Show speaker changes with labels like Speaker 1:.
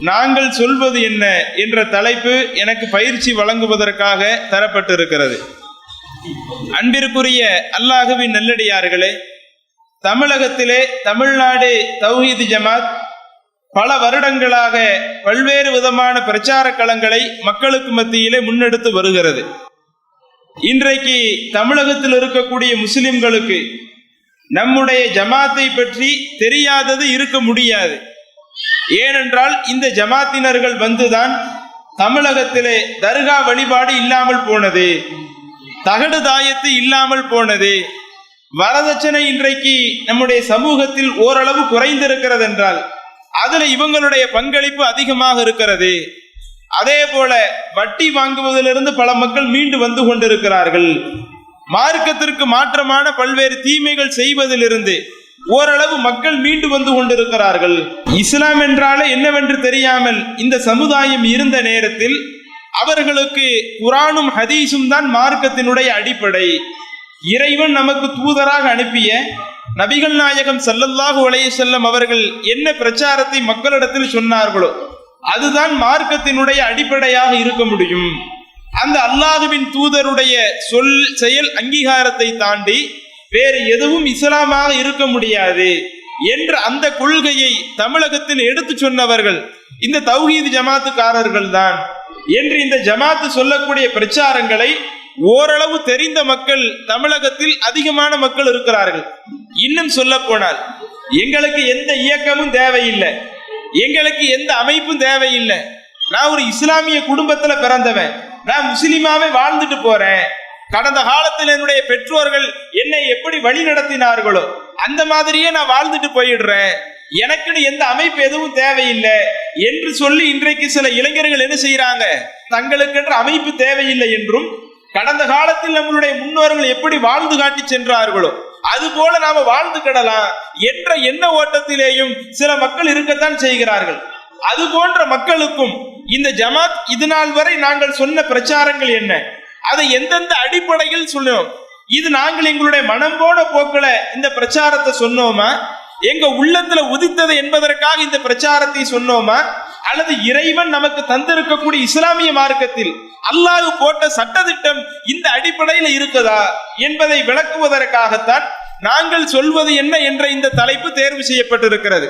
Speaker 1: நாங்கள் சொல்வது என்ன என்ற தலைப்பு எனக்கு பயிற்சி வழங்குவதற்காக தரப்பட்டிருக்கிறது. அன்பிற்குரிய அல்லாஹுவின் நல்லடியார்களே தமிழகத்திலே தமிழ்நாடு தௌஹீது ஜமாத் பல வருடங்களாக பல்வேறு விதமான பிரச்சார களங்களை மக்களுக்கு மத்தியிலே முன்னெடுத்து வருகிறது. இன்றைக்கு தமிழகத்தில் இருக்கக்கூடிய முஸ்லிம்களுக்கு நம்முடைய ஜமாத்தை பற்றி தெரியாதது இருக்க முடியாது. ஏனென்றால் இந்த ஜமாத்தினர்கள் வந்துதான் தமிழகத்திலே தர்கா வழிபாடு இல்லாமல் போனது தகடு தாயத்து இல்லாமல் போனது. வரதட்சணை இன்றைக்கு நம்முடைய சமூகத்தில் ஓரளவு குறைந்திருக்கிறது என்றால் அதுல இவங்களுடைய பங்களிப்பு அதிகமாக இருக்கிறது. அதே போல வட்டி வாங்குவதிலிருந்து பல மக்கள் மீண்டு வந்து கொண்டிருக்கிறார்கள். மார்க்கத்திற்கு மாற்றமான பல்வேறு தீமைகள் செய்வதிலிருந்து ஓரளவு மக்கள் மீண்டு வந்து கொண்டிருக்கிறார்கள். இஸ்லாம் என்றாலே என்னவென்று தெரியாமல் இந்த சமுதாயம் இருந்த நேரத்தில் அவர்களுக்கு குரானும் ஹதீஸும் தான் மார்க்கத்தினுடைய அடிப்படை. இறைவன் நமக்கு தூதராக அனுப்பிய நபிகள் நாயகம் ஸல்லல்லாஹு உலைய செல்லம் அவர்கள் என்ன பிரச்சாரத்தை மக்களிடத்தில் சொன்னார்களோ அதுதான் மார்க்கத்தினுடைய அடிப்படையாக இருக்க முடியும். அந்த அல்லாஹுவின் தூதருடைய சொல் செயல் அங்கீகாரத்தை தாண்டி வேறு எதுவும் இஸ்லாமாக இருக்க முடியாது என்ற அந்த கொள்கையை தமிழகத்தில் எடுத்து சொன்னவர்கள் இந்த தௌஹீது ஜமாத்துக்காரர்கள் தான் என்று இந்த ஜமாத்து சொல்லக்கூடிய பிரச்சாரங்களை ஓரளவு தெரிந்த மக்கள் தமிழகத்தில் அதிகமான மக்கள் இருக்கிறார்கள். இன்னும் சொல்ல போனால் எங்களுக்கு எந்த இயக்கமும் தேவையில்லை. எங்களுக்கு எந்த அமைப்பும் தேவையில்லை. நான் ஒரு இஸ்லாமிய குடும்பத்துல பிறந்தவன். நான் முஸ்லீமாவே வாழ்ந்துட்டு போறேன். கடந்த காலத்தில் என்னுடைய பெற்றோர்கள் என்னை எப்படி வழி நடத்தினார்களோ அந்த மாதிரியே நான் வாழ்ந்துட்டு போயிடுறேன். எனக்குன்னு எந்த அமைப்பு எதுவும் தேவையில்லை என்று சொல்லி இன்றைக்கு சில இளைஞர்கள் என்ன செய்யறாங்க தங்களுக்கென்ற அமைப்பு தேவையில்லை என்றும் கடந்த காலத்தில் நம்மளுடைய முன்னோர்கள் எப்படி வாழ்ந்து காட்டி சென்றார்களோ அது போல நாம வாழ்ந்து கிடலாம் என்ற எண்ண ஓட்டத்திலேயும் சில மக்கள் இருக்கத்தான் செய்கிறார்கள். அது போன்ற மக்களுக்கும் இந்த ஜமாத் இது நாள் வரை நாங்கள் சொன்ன பிரச்சாரங்கள் என்ன? அதை எந்தெந்த அடிப்படையில் சொல்லணும் இது நாங்கள் எங்களுடைய மனம் போன போக்குல இந்த பிரச்சாரத்தை சொன்னோமா? எங்க உள்ளத்துல உதித்தது என்பதற்காக இந்த பிரச்சாரத்தை சொன்னோமா? அல்லது இறைவன் நமக்கு தந்திருக்கக்கூடிய இஸ்லாமிய மார்க்கத்தில் அல்லாஹ் போட்ட சட்டத்திட்டம் இந்த அடிப்படையில் இருக்குதா என்பதை விளக்குவதற்காகத்தான் நாங்கள் சொல்வது என்ன என்ற இந்த தலைப்பு தேர்வு செய்யப்பட்டிருக்கிறது.